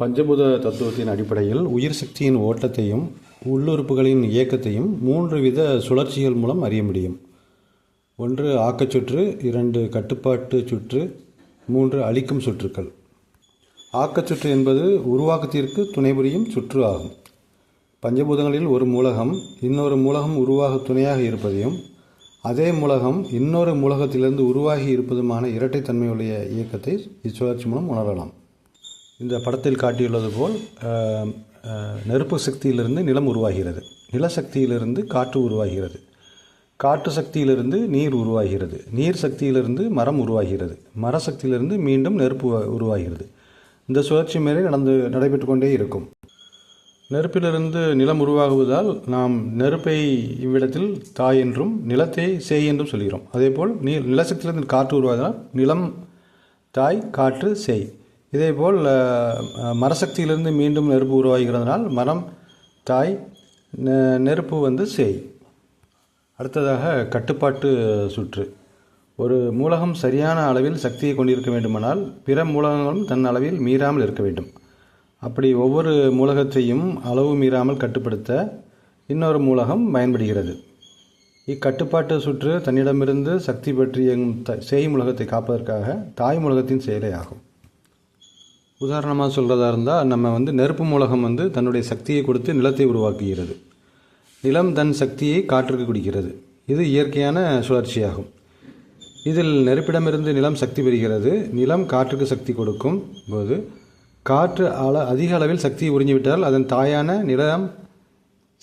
பஞ்சபூத தத்துவத்தின் அடிப்படையில் உயிர் சக்தியின் ஓட்டத்தையும் உள்ளுறுப்புகளின் இயக்கத்தையும் மூன்று வித சுழற்சிகள் மூலம் அறிய முடியும். ஒன்று ஆக்கச்சுற்று இரண்டு கட்டுப்பாட்டு சுற்று மூன்று அழிக்கும் சுற்றுக்கள். ஆக்கச்சுற்று என்பது உருவாக்கத்திற்கு துணைபுரியும் சுற்று ஆகும். பஞ்சபூதங்களில் ஒரு மூலகம் இன்னொரு மூலகம் உருவாக துணையாக இருப்பதையும் அதே மூலகம் இன்னொரு மூலகத்திலிருந்து உருவாகி இருப்பதுமான இரட்டைத்தன்மையுடைய இயக்கத்தை இச்சுழற்சி மூலம் உணரலாம். இந்த படத்தில் காட்டியுள்ளது போல் நெருப்பு சக்தியிலிருந்து நிலம் உருவாகிறது. நிலசக்தியிலிருந்து காற்று உருவாகிறது. காற்று சக்தியிலிருந்து நீர் உருவாகிறது. நீர் சக்தியிலிருந்து மரம் உருவாகிறது. மர சக்தியிலிருந்து மீண்டும் நெருப்பு உருவாகிறது. இந்த சுழற்சி மேலே நடந்து நடைபெற்று கொண்டே இருக்கும். நெருப்பிலிருந்து நிலம் உருவாகுவதால் நாம் நெருப்பை இவ்விடத்தில் தாய் என்றும் நிலத்தை சேய் என்றும் சொல்கிறோம். அதேபோல் நீ நிலசக்தியிலிருந்து காற்று உருவாவதால் நிலம் தாய் காற்று சேய். இதேபோல் மரசக்தியிலிருந்து மீண்டும் நெருப்பு உருவாகிறதுனால் மரம் தாய் நெ- நெருப்பு வந்து சேய். அடுத்ததாக கட்டுப்பாட்டு சுற்று. ஒரு மூலகம் சரியான அளவில் சக்தியை கொண்டிருக்க வேண்டுமானால் பிற மூலகங்களும் தன் அளவில் மீறாமல் இருக்க வேண்டும். அப்படி ஒவ்வொரு மூலகத்தையும் அளவு மீறாமல் கட்டுப்படுத்த இன்னொரு மூலகம் பயன்படுகிறது. இக்கட்டுப்பாட்டு சுற்று தன்னிடமிருந்து சக்தி பற்றி இயங்கும் த சேய் மூலகத்தை காப்பதற்காக தாய் மூலகத்தின் செயலே ஆகும். உதாரணமாக சொல்கிறதா இருந்தால் நம்ம வந்து நெருப்பு மூலகம் வந்து தன்னுடைய சக்தியை கொடுத்து நிலத்தை உருவாக்குகிறது. நிலம் தன் சக்தியை காற்றுக்கு குடிக்கிறது. இது இயற்கையான சுழற்சியாகும். இதில் நெருப்பிடமிருந்து நிலம் சக்தி பெறுகிறது. நிலம் காற்றுக்கு சக்தி கொடுக்கும் போது காற்று அள அதிக அளவில் சக்தியை உறிஞ்சிவிட்டால் அதன் தாயான நிலம்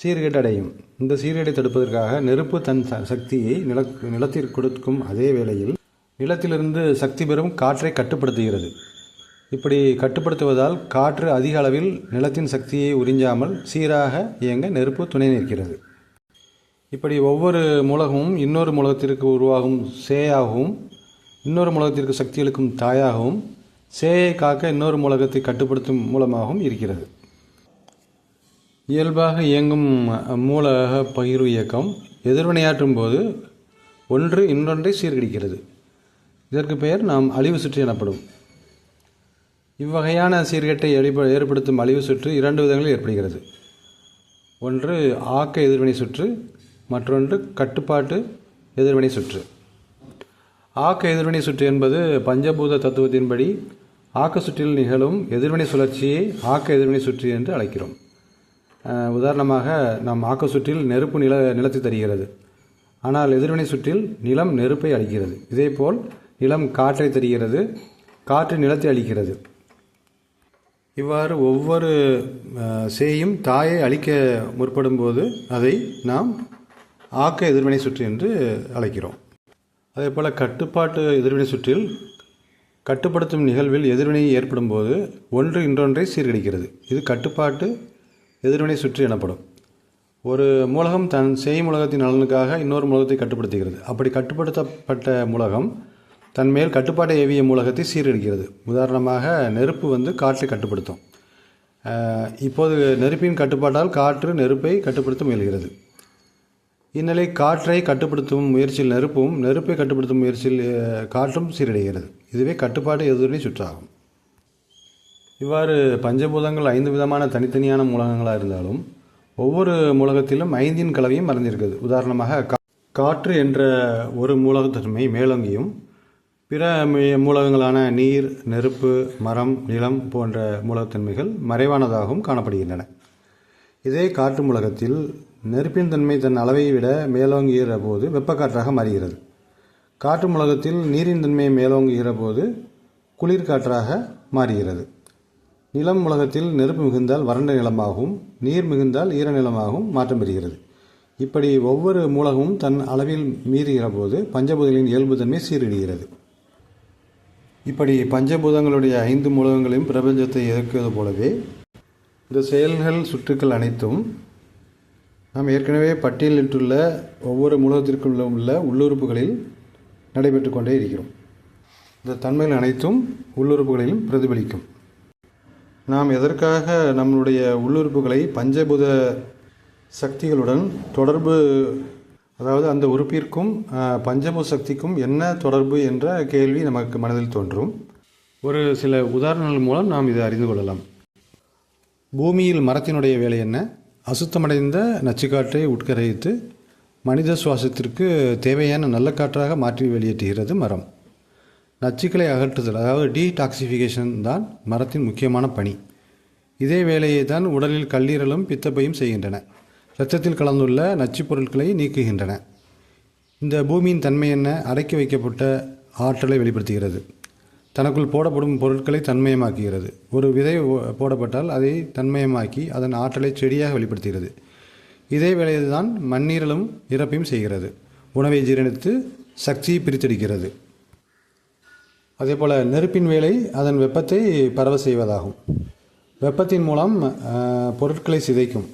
சீர்கேடு அடையும் இந்த சீர்கேடை தடுப்பதற்காக நெருப்பு தன் ச- சக்தியை நில நிலத்திற்கு கொடுக்கும் அதே வேளையில் நிலத்திலிருந்து சக்தி பெறும் காற்றை கட்டுப்படுத்துகிறது. இப்படி கட்டுப்படுத்துவதால் காற்று அதிக அளவில் நிலத்தின் சக்தியை உறிஞ்சாமல் சீராக இயங்க நெருப்பு துணை நிற்கிறது. இப்படி ஒவ்வொரு மூலகமும் இன்னொரு மூலகத்திற்கு உருவாகும் சேயாகவும் இன்னொரு மூலகத்திற்கு சக்தி அளிக்கும் தாயாகவும் சேயை காக்க இன்னொரு மூலகத்தை கட்டுப்படுத்தும் மூலமாகவும் இருக்கிறது. இயல்பாக இயங்கும் மூலக பகிர்வு இயக்கம் எதிர்வினையாற்றும் போது ஒன்று இன்னொன்றை சீர்கடிக்கிறது இதற்கு பெயர் நாம் அழிவு சுற்று எனப்படும். இவ்வகையான சீர்கேட்டை ஏற்ப- ஏற்படுத்தும் அழிவு சுற்று இரண்டு விதங்களில் ஏற்படுகிறது. ஒன்று ஆக்க எதிர்வினை சுற்று மற்றொன்று கட்டுப்பாட்டு எதிர்வினை சுற்று. ஆக்க எதிர்வினை சுற்று என்பது பஞ்சபூத தத்துவத்தின்படி ஆக்க சுற்றில் நிகழும் எதிர்வினை சுழற்சியை ஆக்க எதிர்வினை சுற்று என்று அழைக்கிறோம். உதாரணமாக நம் ஆக்க சுற்றில் நெருப்பு நில நிலத்தை தருகிறது. ஆனால் எதிர்வினை சுற்றில் நிலம் நெருப்பை அளிக்கிறது இதேபோல் நிலம் காற்றை தருகிறது காற்று நிலத்தை அளிக்கிறது இவ்வாறு ஒவ்வொரு சேயும் தாயை அழிக்க முற்படும் போது அதை நாம் ஆக்க எதிர்வினை சுற்று என்று அழைக்கிறோம். அதே போல் கட்டுப்பாட்டு எதிர்வினை சுற்றில் கட்டுப்படுத்தும் நிகழ்வில் எதிர்வினை ஏற்படும் போது ஒன்று இன்றொன்றை சீர்கடிக்கிறது இது கட்டுப்பாட்டு எதிர்வினை சுற்று எனப்படும். ஒரு மூலகம் தன் செய் மூலகத்தின் நலனுக்காக இன்னொரு மூலகத்தை கட்டுப்படுத்துகிறது. அப்படி கட்டுப்படுத்தப்பட்ட மூலகம் தன் மேல் கட்டுப்பாட்டை ஏவிய மூலகத்தை சீரழிக்கிறது. உதாரணமாக நெருப்பு வந்து காற்றை கட்டுப்படுத்தும். இப்போது நெருப்பின் கட்டுப்பாட்டால் காற்று நெருப்பை கட்டுப்படுத்த முயல்கிறது. இந்நிலை காற்றை கட்டுப்படுத்தும் முயற்சியில் நெருப்பும் நெருப்பை கட்டுப்படுத்தும் முயற்சியில் காற்றும் சீரடைகிறது. இதுவே கட்டுப்பாடு எதிர்வினை சுற்றாகும். இவ்வாறு பஞ்சபூதங்கள் ஐந்து விதமான தனித்தனியான மூலகங்களாக இருந்தாலும் ஒவ்வொரு மூலகத்திலும் ஐந்தின் கலவையும் மறைந்திருக்கிறது. உதாரணமாக கா- காற்று என்ற ஒரு மூலகத்தன்மை மேலோங்கியும் பிற மூலகங்களான நீர் நெருப்பு மரம் நிலம் போன்ற மூலத்தன்மைகள் மறைவானதாகவும் காணப்படுகின்றன. இதே காற்று மூலகத்தில் நெருப்பின் தன்மை தன் அளவை விட மேலோங்குகிற போது வெப்பக்காற்றாக மாறுகிறது. காற்று மூலகத்தில் நீரின் தன்மை மேலோங்குகிற போது குளிர்காற்றாக மாறுகிறது. நிலம் உலகத்தில் நெருப்பு மிகுந்தால் வறண்ட நிலமாகவும் நீர் மிகுந்தால் ஈர நிலமாகவும் மாற்றம் பெறுகிறது. இப்படி ஒவ்வொரு மூலகமும் தன் அளவில் மீறுகிற போது பஞ்சபூதங்களின் இயல்புத்தன்மை சீரிடுகிறது இப்படி பஞ்சபூதங்களுடைய ஐந்து மூலகங்களையும் பிரபஞ்சத்தை இயக்குவது போலவே இந்த செயல்கள் சுற்றுக்கள் அனைத்தும் நாம் ஏற்கனவே பட்டியலிட்டுள்ள ஒவ்வொரு மூலகத்திற்குள்ள உள்ள உள்ளுறுப்புகளில் நடைபெற்று கொண்டே இருக்கிறோம். இந்த தன்மைகள் அனைத்தும் உள்ளுறுப்புகளிலும் பிரதிபலிக்கும். நாம் எதற்காக நம்மளுடைய உள்ளுறுப்புகளை பஞ்சபூத சக்திகளுடன் தொடர்பு அதாவது அந்த உறுப்பிற்கும் பஞ்சமு சக்திக்கும் என்ன தொடர்பு என்ற கேள்வி நமக்கு மனதில் தோன்றும். ஒரு சில உதாரணங்கள் மூலம் நாம் இதை அறிந்து கொள்ளலாம். பூமியில் மரத்தினுடைய வேலை என்ன? அசுத்தமடைந்த நச்சுக்காற்றை உட்கரைத்து மனித சுவாசத்திற்கு தேவையான நல்ல காற்றாக மாற்றி வெளியேற்றுகிறது மரம். நச்சுக்களை அகற்றுதல் அதாவது டீடாக்சிஃபிகேஷன் தான் மரத்தின் முக்கியமான பணி. இதே வேலையை தான் உடலில் கல்லீரலும் பித்தப்பையும் செய்கின்றன. இரத்தத்தில் கலந்துள்ள நச்சுப் பொருட்களை நீக்குகின்றன. இந்த பூமியின் தன்மை என்ன? அடக்கி வைக்கப்பட்ட ஆற்றலை வெளிப்படுத்துகிறது. தனக்குள் போடப்படும் பொருட்களை தன்மயமாக்குகிறது. ஒரு விதை ஓ- போடப்பட்டால் அதை தன்மயமாக்கி அதன் ஆற்றலை செடியாக வெளிப்படுத்துகிறது. இதே வேளையில்தான் தான் மண்ணீரலும் இறப்பையும் செய்கிறது. உணவை ஜீரணித்து சக்தியை பிரித்தெடுக்கிறது. அதேபோல் நெருப்பின் வேலை அதன் வெப்பத்தை பரவ செய்வதாகும். வெப்பத்தின் மூலம் பொருட்களை சிதைக்கும்.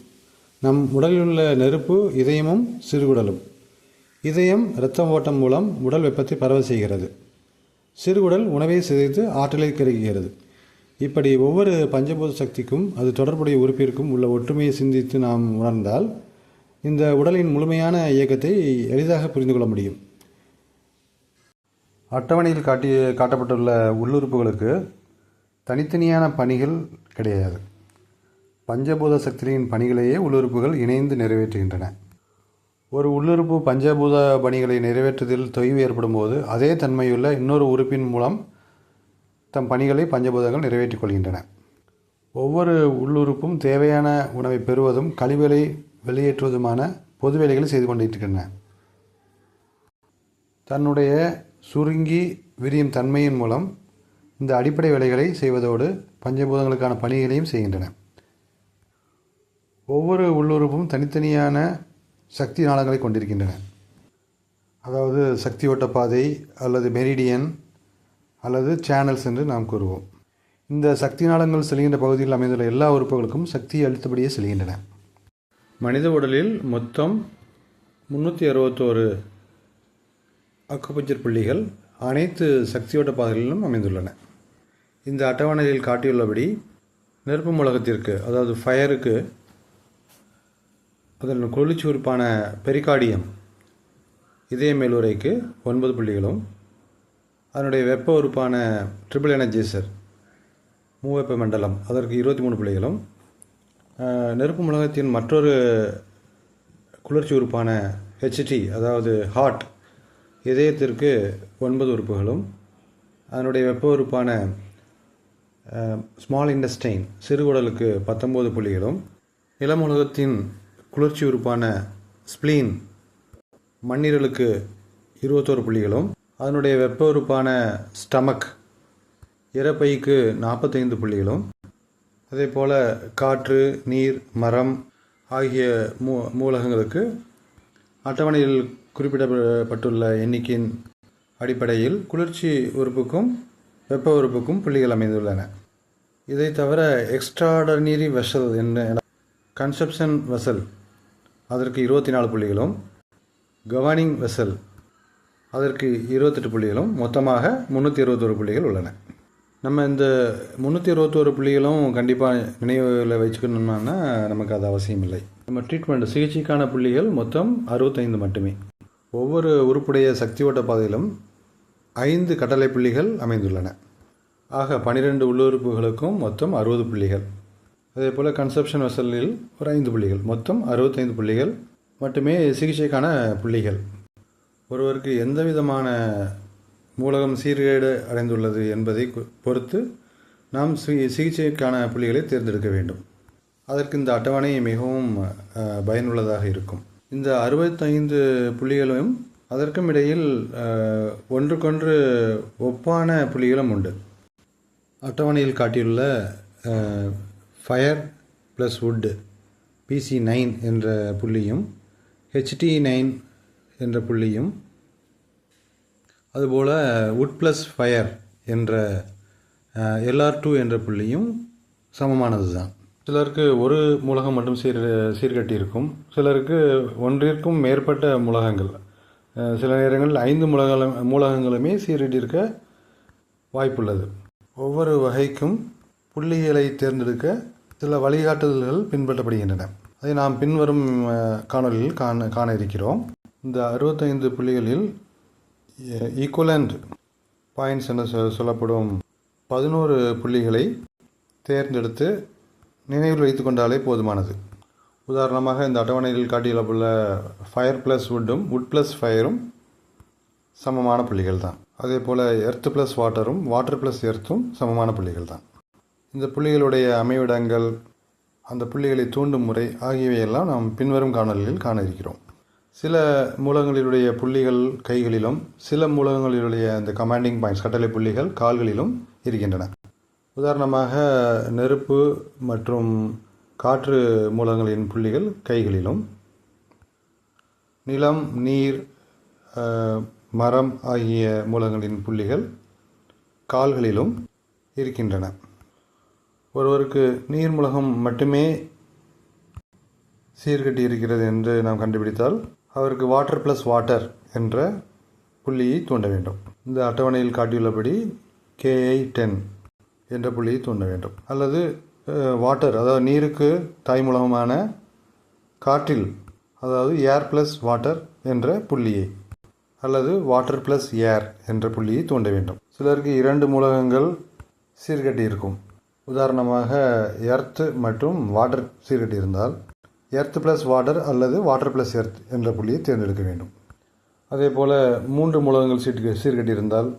நம் உடலில் உள்ள நெருப்பு இதயமும் சிறுகுடலும். இதயம் இரத்தம் ஓட்டம் மூலம் உடல் வெப்பத்தை பரவ செய்கிறது. சிறுகுடல் உணவை சிதைத்து ஆற்றலை கிடைக்கிறது இப்படி ஒவ்வொரு பஞ்சபூத சக்திக்கும் அது தொடர்புடைய உறுப்பிற்கும் உள்ள ஒற்றுமையை சிந்தித்து நாம் உணர்ந்தால் இந்த உடலின் முழுமையான இயக்கத்தை எளிதாக புரிந்து கொள்ள முடியும். அட்டவணையில் காட்டி காட்டப்பட்டுள்ள உள்ளுறுப்புகளுக்கு தனித்தனியான பணிகள் கிடையாது. பஞ்சபூத சக்தியின் பணிகளையே உள்ளுறுப்புகள் இணைந்து நிறைவேற்றுகின்றன. ஒரு உள்ளுறுப்பு பஞ்சபூத பணிகளை நிறைவேற்றுவதில் தொய்வு ஏற்படும் போது அதே தன்மையுள்ள இன்னொரு உறுப்பின் மூலம் தம் பணிகளை பஞ்சபூதங்கள் நிறைவேற்றிக் கொள்கின்றன. ஒவ்வொரு உள்ளுறுப்பும் தேவையான உணவை பெறுவதும் கழிவுகளை வெளியேற்றுவதுமான பொது வேலைகளை செய்து கொண்டிருக்கின்றன. தன்னுடைய சுருங்கி விரியும் தன்மையின் மூலம் இந்த அடிப்படை வேலைகளை செய்வதோடு பஞ்சபூதங்களுக்கான பணிகளையும் செய்கின்றன. ஒவ்வொரு உள்ளுறுப்பும் தனித்தனியான சக்தி நாளங்களை கொண்டிருக்கின்றன. அதாவது சக்தி ஓட்டப்பாதை அல்லது மெரிடியன் அல்லது சேனல்ஸ் என்று நாம் கூறுவோம். இந்த சக்தி நாளங்கள் செல்கின்ற பகுதியில் அமைந்துள்ள எல்லா உறுப்புகளுக்கும் சக்தியை அளித்தபடியே செல்கின்றன. மனித உடலில் மொத்தம் முந்நூற்றி அறுபத்தோரு அக்குபஞ்சர் புள்ளிகள் அனைத்து சக்தியோட்ட பாதைகளிலும் அமைந்துள்ளன. இந்த அட்டவணையில் காட்டியுள்ளபடி நெருப்பு மூலகத்திற்கு அதாவது ஃபயருக்கு அதன் குளிர்ச்சி உறுப்பான பெரிகார்டியம் இதய மேலுரைக்கு ஒன்பது புள்ளிகளும் அதனுடைய வெப்ப உறுப்பான ட்ரிபிள் எனர்ஜைசர் மூவெப்ப மண்டலம் அதற்கு இருபத்தி மூணு புள்ளிகளும் நெருப்பு உலகத்தின் மற்றொரு குளிர்ச்சி உறுப்பான ஹெச்டி அதாவது ஹார்ட் இதயத்திற்கு ஒன்பது உறுப்புகளும் அதனுடைய வெப்ப உறுப்பான ஸ்மால் இண்டஸ்டைன் சிறுகுடலுக்கு பத்தொன்பது புள்ளிகளும் இளமுலகத்தின் குளிர்ச்சி உறுப்பான ஸ்ப்ளீன் மண்ணீரலுக்கு இருபத்தோரு புள்ளிகளும் அதனுடைய வெப்ப உறுப்பான ஸ்டமக் இறப்பைக்கு நாற்பத்தைந்து புள்ளிகளும் அதே போல் காற்று நீர் மரம் ஆகிய மூ மூலகங்களுக்கு அட்டவணையில் குறிப்பிடப்பட்டுள்ள எண்ணிக்கையின் அடிப்படையில் குளிர்ச்சி உறுப்புக்கும் வெப்ப உறுப்புக்கும் புள்ளிகள் அமைந்துள்ளன. இதை தவிர எக்ஸ்ட்ராடர்னரி வெசல் என்ன கன்செப்ஷன் வெசல் அதற்கு இருபத்தி நாலு புள்ளிகளும் கவர்னிங் வெசல் அதற்கு இருபத்தெட்டு புள்ளிகளும் மொத்தமாக முந்நூற்றி இருபத்தோரு புள்ளிகள் உள்ளன. நம்ம இந்த முந்நூற்றி இருபத்தோரு புள்ளிகளும் கண்டிப்பாக நினைவில் வச்சுக்கணும்னா நமக்கு அது அவசியம் இல்லை நம்ம ட்ரீட்மெண்ட் சிகிச்சைக்கான புள்ளிகள் மொத்தம் அறுபத்தைந்து மட்டுமே. ஒவ்வொரு உறுப்புடைய சக்தி ஓட்ட பாதையிலும் ஐந்து கட்டளை புள்ளிகள் அமைந்துள்ளன. ஆக பனிரெண்டு உள்ளுறுப்புகளுக்கும் மொத்தம் அறுபது புள்ளிகள். அதே போல் கன்செப்ஷன் வசலில் ஒரு ஐந்து புள்ளிகள். மொத்தம் அறுபத்தைந்து புள்ளிகள். மட்டுமே சிகிச்சைக்கான புள்ளிகள். ஒருவருக்கு எந்த விதமான மூலகம் சீர்கேடு அடைந்துள்ளது என்பதை பொறுத்து நாம் சிகிச்சைக்கான புள்ளிகளை தேர்ந்தெடுக்க வேண்டும். அதற்கு இந்த அட்டவணை மிகவும் பயனுள்ளதாக இருக்கும். இந்த அறுபத்தைந்து புள்ளிகளும் அதற்கும் இடையில் ஒன்றுக்கொன்று ஒப்பான புள்ளிகளும் உண்டு. அட்டவணையில் காட்டியுள்ள fire plus wood PC nine என்ற புள்ளியும் ஹெச்டி நைன் என்ற புள்ளியும். அதுபோல் வுட் ப்ளஸ் ஃபயர் என்ற எல்ஆர் டூ என்ற புள்ளியும் சமமானது தான் சிலருக்கு ஒரு மூலகம் மட்டும் சீர் சீர்கட்டி இருக்கும் சிலருக்கு ஒன்றிற்கும் மேற்பட்ட மூலகங்கள். சில நேரங்களில் ஐந்து மூலகம் மூலகங்களுமே சீரடியிருக்க வாய்ப்புள்ளது. ஒவ்வொரு வகைக்கும் புள்ளிகளை தேர்ந்தெடுக்க சில வழிகாட்டுதல்கள் பின்பற்றப்படுகின்றன. அதை நாம் பின்வரும் காணொலியில் காண காண இருக்கிறோம். இந்த அறுபத்தைந்து புள்ளிகளில் ஈக்குவலண்ட் பாயிண்ட்ஸ் என சொ- சொல்லப்படும் பதினோரு புள்ளிகளை தேர்ந்தெடுத்து நினைவில் வைத்து கொண்டாலே போதுமானது. உதாரணமாக இந்த அட்டவணையில் காட்டியுள்ள ஃபயர் ப்ளஸ் வுட்டும் வுட் ப்ளஸ் ஃபயரும் சமமான புள்ளிகள் தான் அதே போல் எர்த் ப்ளஸ் வாட்டரும் வாட்டர் ப்ளஸ் எர்த்தும் சமமான புள்ளிகள் தான் இந்த புள்ளிகளுடைய அமைவிடங்கள் அந்த புள்ளிகளை தூண்டும் முறை ஆகியவையெல்லாம் நாம் பின்வரும் காணொலியில் காண இருக்கிறோம் சில மூலங்களிலுடைய புள்ளிகள் கைகளிலும் சில மூலங்களினுடைய இந்த கமாண்டிங் பாயிண்ட்ஸ் கட்டளை புள்ளிகள் கால்களிலும் இருக்கின்றன. உதாரணமாக நெருப்பு மற்றும் காற்று மூலங்களின் புள்ளிகள் கைகளிலும். நிலம் நீர் மரம் ஆகிய மூலங்களின் புள்ளிகள் கால்களிலும் இருக்கின்றன. ஒருவருக்கு நீர்மூலகம் மட்டுமே சீர்கட்டி இருக்கிறது என்று நாம் கண்டுபிடித்தால் அவருக்கு வாட்டர் ப்ளஸ் வாட்டர் என்ற புள்ளியை தூண்ட வேண்டும். இந்த அட்டவணையில் காட்டியுள்ளபடி கேஐ டென் என்ற புள்ளியை தூண்ட வேண்டும். அல்லது வாட்டர் அதாவது நீருக்கு தாய்மூலகமான காற்றில் அதாவது ஏர் ப்ளஸ் வாட்டர் என்ற புள்ளியை அல்லது வாட்டர் ப்ளஸ் ஏர் என்ற புள்ளியை தூண்ட வேண்டும். சிலருக்கு இரண்டு மூலகங்கள் சீர்கட்டி இருக்கும் உதாரணமாக எர்த் மற்றும் வாட்டர் சீர்கட்டி இருந்தால் எர்த் ப்ளஸ் வாட்டர் அல்லது வாட்டர் ப்ளஸ் எர்த் என்ற புள்ளியை தேர்ந்தெடுக்க வேண்டும். அதே போல் மூன்று மூலகங்கள் சீட்டு சீர்கட்டி இருந்தால்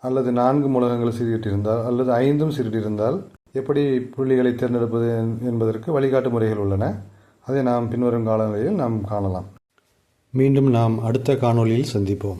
அல்லது நான்கு மூலகங்கள் சீர்கட்டி இருந்தால் அல்லது ஐந்தும் சீர்கட்டி இருந்தால் எப்படி புள்ளிகளை தேர்ந்தெடுப்பது என்- என்பதற்கு வழிகாட்டு முறைகள் உள்ளன. அதை நாம் பின்வரும் காலங்களில் நாம் காணலாம். மீண்டும் நாம் அடுத்த காணொளியில் சந்திப்போம்.